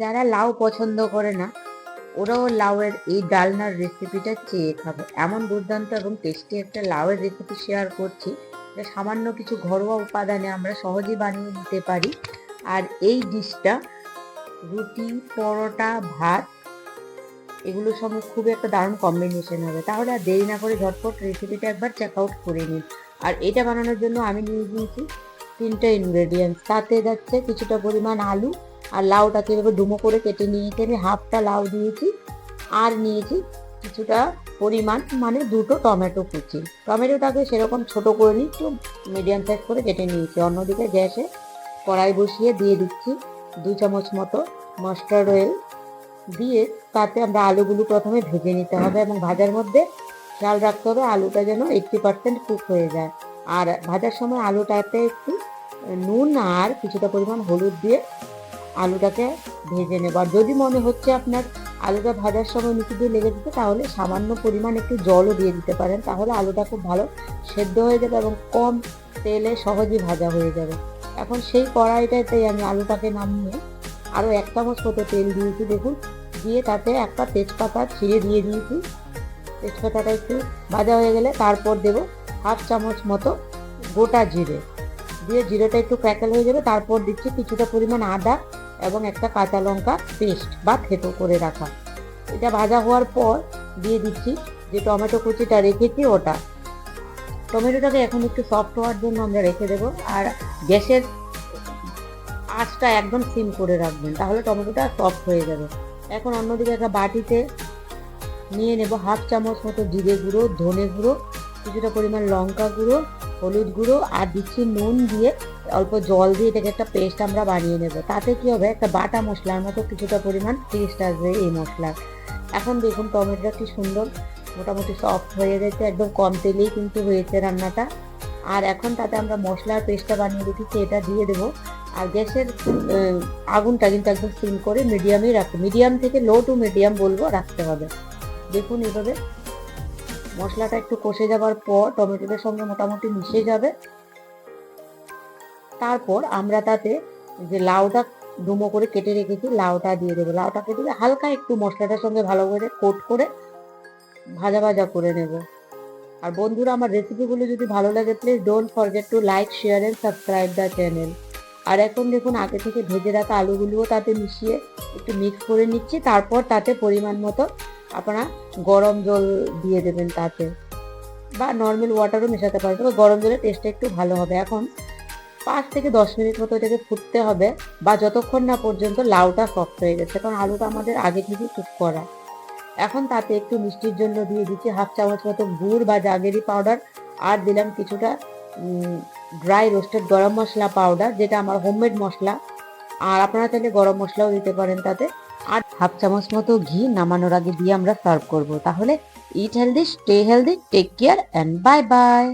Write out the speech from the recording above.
যারা লাউ পছন্দ করে না, ওরাও লাউয়ের এই ডালনার রেসিপিটা চেয়ে খাবে। এমন দুর্দান্ত এবং টেস্টি একটা লাউয়ের রেসিপি শেয়ার করছি, যা সামান্য কিছু ঘরোয়া উপাদানে আমরা সহজেই বানিয়ে নিতে পারি। আর এই ডিশটা রুটি, পরোটা, ভাত এগুলোর সঙ্গে খুবই একটা দারুণ কম্বিনেশন হবে। তাহলে আর দেরি না করে ঝটপট রেসিপিটা একবার চেক আউট করে নিন। আর এটা বানানোর জন্য আমি নিয়ে নিয়েছি তিনটে ইনগ্রেডিয়েন্টস তাতে যাচ্ছে কিছুটা পরিমাণ আলু আর লাউটাকে এভাবে ডুমো করে কেটে নিয়েছি। আমি হাফটা লাউ দিয়েছি আর নিয়েছি কিছুটা পরিমাণ মানে দুটো টমেটো কুচি। টমেটোটাকে সেরকম ছোট করে নিই একটু মিডিয়াম সাইজ করে কেটে নিয়েছি। অন্যদিকে গ্যাসে কড়াই বসিয়ে দিয়ে দিচ্ছি দু চামচ মতো মাস্টার্ড অয়েল দিয়ে তাতে আমরা আলুগুলো প্রথমে ভেজে নিতে হবে এবং ভাজার মধ্যে খেয়াল রাখতে হবে আলুটা যেন এইটটি পার্সেন্ট কুক হয়ে যায়। আর ভাজার সময় আলুটাতে একটু নুন আর কিছুটা পরিমাণ হলুদ দিয়ে আলুটাকে ভেজে নেব। আর যদি মনে হচ্ছে আপনার আলুটা ভাজার সময় নিচে দিয়ে লেগে দিতে তাহলে সামান্য পরিমাণ একটু জলও দিয়ে দিতে পারেন। তাহলে আলুটা খুব ভালো সেদ্ধ হয়ে যাবে এবং কম তেলে সহজেই ভাজা হয়ে যাবে। এখন সেই কড়াইটাতে আমি আলুটাকে নামিয়ে আরও এক চামচ মতো তেল দিয়েছি। দেখুন, দিয়ে তাতে একটা তেজপাতা ছিঁড়ে দিয়ে দিয়েছি। তেজপাতাটা একটু ভাজা হয়ে গেলে তারপর দেবো হাফ চামচ মতো গোটা জিরে। দিয়ে জিরেটা একটু ক্র্যাকেল হয়ে যাবে, তারপর দিচ্ছি কিছুটা পরিমাণ আদা এবং একটা কাঁচা লঙ্কা পেস্ট বা থেতো করে রাখা। এটা ভাজা হওয়ার পর দিয়ে দিচ্ছি যে টমেটো কুচিটা রেখেছি ওটা। টমেটোটাকে এখন একটু সফট হওয়ার জন্য আমরা রেখে দেবো। আর গ্যাসের আঁচটা একদম সিম করে রাখবেন, তাহলে টমেটোটা সফট হয়ে যাবে। এখন অন্যদিকে একটা বাটিতে নিয়ে নেব হাফ চামচ মতো জিরে গুঁড়ো, ধনে গুঁড়ো, কিছুটা পরিমাণ লঙ্কা গুঁড়ো হলুদ গুঁড়ো আর দিচ্ছি নুন দিয়ে অল্প জল দিয়ে এটাকে একটা পেস্ট আমরা বানিয়ে নেব। তাতে কি হবে? একটা বাটা মশলার মতো কিছুটা পরিমাণ টেস্ট আসবে এই মশলার এখন দেখুন টমেটোটা কি সুন্দর, মোটামুটি সফট হয়ে গেছে, একদম কম তেলেই কিন্তু হয়েছে রান্নাটা। আর এখন তাতে আমরা মশলার পেস্টটা বানিয়ে রেখেছি, এটা দিয়ে দেবো। আর গ্যাসের আগুনটা কিন্তু একদম সিম করে মিডিয়ামই রাখতে মিডিয়াম থেকে লো টু মিডিয়াম বলব, রাখতে হবে। দেখুন এভাবে মশলাটা একটু কষে যাবার পর টমেটোটার সঙ্গে মোটামুটি মিশে যাবে। তারপর আমরা তাতে যে লাউটা ডুমো করে কেটে রেখেছি, লাউটা দিয়ে দেবো। লাউটাকে দিয়ে হালকা একটু মশলাটার সঙ্গে ভালো করে কোট করে ভাজা ভাজা করে নেব। আর বন্ধুরা, আমার রেসিপিগুলো যদি ভালো লাগে please don't forget to like share and subscribe the channel আর এখন দেখুন, আগে থেকে ভেজে রাখা আলুগুলোও তাতে মিশিয়ে একটু মিক্স করে নিচ্ছি। তারপর তাতে পরিমাণ মতো আপনারা গরম জল দিয়ে দেবেন তাতে। বা নর্মাল ওয়াটারও মেশাতে পারেন, তবে গরম জলের টেস্টটা একটু ভালো হবে। এখন পাঁচ থেকে দশ মিনিট মতো এটাকে ফুটতে হবে, বা যতক্ষণ না পর্যন্ত লাউটা সফট হয়ে গেছে, কারণ আলুটা আমাদের আগে থেকে কুক করা। এখন তাতে একটু মিষ্টির জন্য দিয়ে দিচ্ছি, হাফ চামচ মতো গুড় বা জাগেরি পাউডার আর দিলাম কিছুটা ড্রাই রোস্টেড গরম মশলা পাউডার যেটা আমার হোমমেড মশলা। আর আপনারা চাইলে গরম মশলাও দিতে পারেন তাতে। আর হাফ চামচ মতো ঘি নামানোর আগে দিয়ে আমরা সার্ভ করব। তাহলে eat healthy stay healthy take care and bye bye